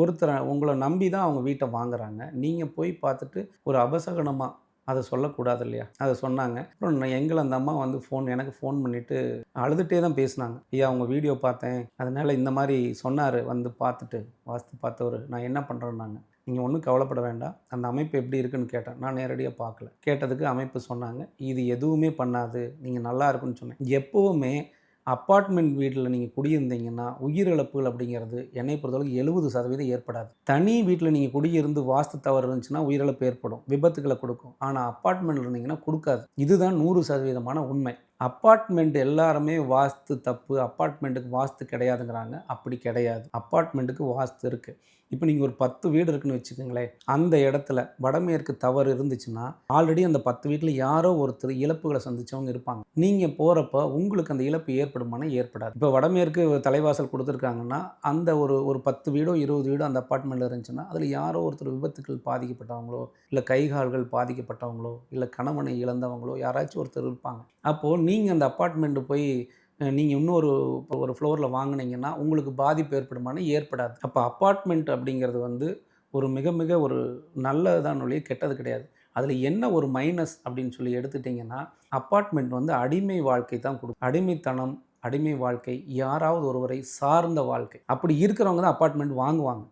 ஒருத்தரை உங்களை நம்பி தான் அவங்க வீட்டை வாங்குறாங்க. நீங்கள் போய் பார்த்துட்டு ஒரு அபசகனமாக அதை சொல்லக்கூடாது இல்லையா? அதை சொன்னாங்க. அப்புறம் நான் எங்களை அந்த அம்மா வந்து ஃபோன் எனக்கு ஃபோன் பண்ணிவிட்டு அழுதுகிட்டே தான் பேசினாங்க. ஐயா அவங்க வீடியோ பார்த்தேன். அதனால் இந்த மாதிரி சொன்னார். வந்து பார்த்துட்டு வாஸ்து பார்த்தவர். நான் என்ன பண்ணுறேன்னாங்க நீங்கள் ஒன்றும் கவலைப்பட வேண்டாம். அந்த அமைப்பு எப்படி இருக்குன்னு கேட்டேன். நான் நேரடியாக பார்க்கல. கேட்டதுக்கு அமைப்பு சொன்னாங்க. இது எதுவுமே பண்ணாது. நீங்கள் நல்லா இருக்குன்னு சொன்னேன். எப்போவுமே அப்பார்ட்மெண்ட் வீட்டில் நீங்கள் குடியிருந்தீங்கன்னா உயிரிழப்புகள் அப்படிங்கிறது என்னை பொறுத்தளவுக்கு எழுபது சதவீதம் ஏற்படாது. தனி வீட்டில் நீங்கள் குடியிருந்து வாஸ்து தவறு இருந்துச்சுன்னா உயிரிழப்பு ஏற்படும் விபத்துக்களை கொடுக்கும். ஆனால் அப்பார்ட்மெண்ட்டில் இருந்தீங்கன்னா கொடுக்காது. இதுதான் நூறு சதவீதமான உண்மை. அப்பார்ட்மெண்ட் எல்லாருமே வாஸ்து தப்பு அப்பார்ட்மெண்ட்டுக்கு வாஸ்து கிடையாதுங்கிறாங்க. அப்படி கிடையாது. அப்பார்ட்மெண்ட்டுக்கு வாஸ்து இருக்குது இப்போ நீங்கள் ஒரு பத்து வீடு இருக்குன்னு வச்சுக்கோங்களேன். அந்த இடத்துல வடமேற்கு தவறு இருந்துச்சுன்னா ஆல்ரெடி அந்த பத்து வீட்டில் யாரோ ஒருத்தர் இழப்புகளை சந்திச்சவங்க இருப்பாங்க. நீங்கள் போகிறப்ப உங்களுக்கு அந்த இழப்பு ஏற்படுமானா ஏற்படாது. இப்போ வடமேற்கு தலைவாசல் கொடுத்துருக்காங்கன்னா அந்த ஒரு ஒரு பத்து வீடோ இருபது வீடோ அந்த அப்பார்ட்மெண்ட்டில் இருந்துச்சுன்னா அதில் யாரோ ஒருத்தர் விபத்துக்கள் பாதிக்கப்பட்டவங்களோ இல்லை கைகால்கள் பாதிக்கப்பட்டவங்களோ இல்லை கணவனை இழந்தவங்களோ யாராச்சும் ஒருத்தர் இருப்பாங்க. அப்போது நீங்கள் அந்த அப்பார்ட்மெண்ட்டு போய் நீங்கள் இன்னொரு ஒரு ஃப்ளோரில் வாங்குனீங்கன்னா உங்களுக்கு பாதிப்பு ஏற்படுமானா ஏற்படாது. அப்போ அப்பார்ட்மெண்ட் அப்படிங்கிறது வந்து ஒரு மிக மிக ஒரு நல்லதான் ஒழிய கெட்டது கிடையாது. அதில் என்ன ஒரு மைனஸ் அப்படின்னு சொல்லி எடுத்துட்டிங்கன்னா அப்பார்ட்மெண்ட் வந்து அடிமை வாழ்க்கை தான் கொடுக்கும் அடிமைத்தனம் அடிமை வாழ்க்கை யாராவது ஒருவரை சார்ந்த வாழ்க்கை. அப்படி இருக்கிறவங்க தான் அப்பார்ட்மெண்ட் வாங்குவாங்க.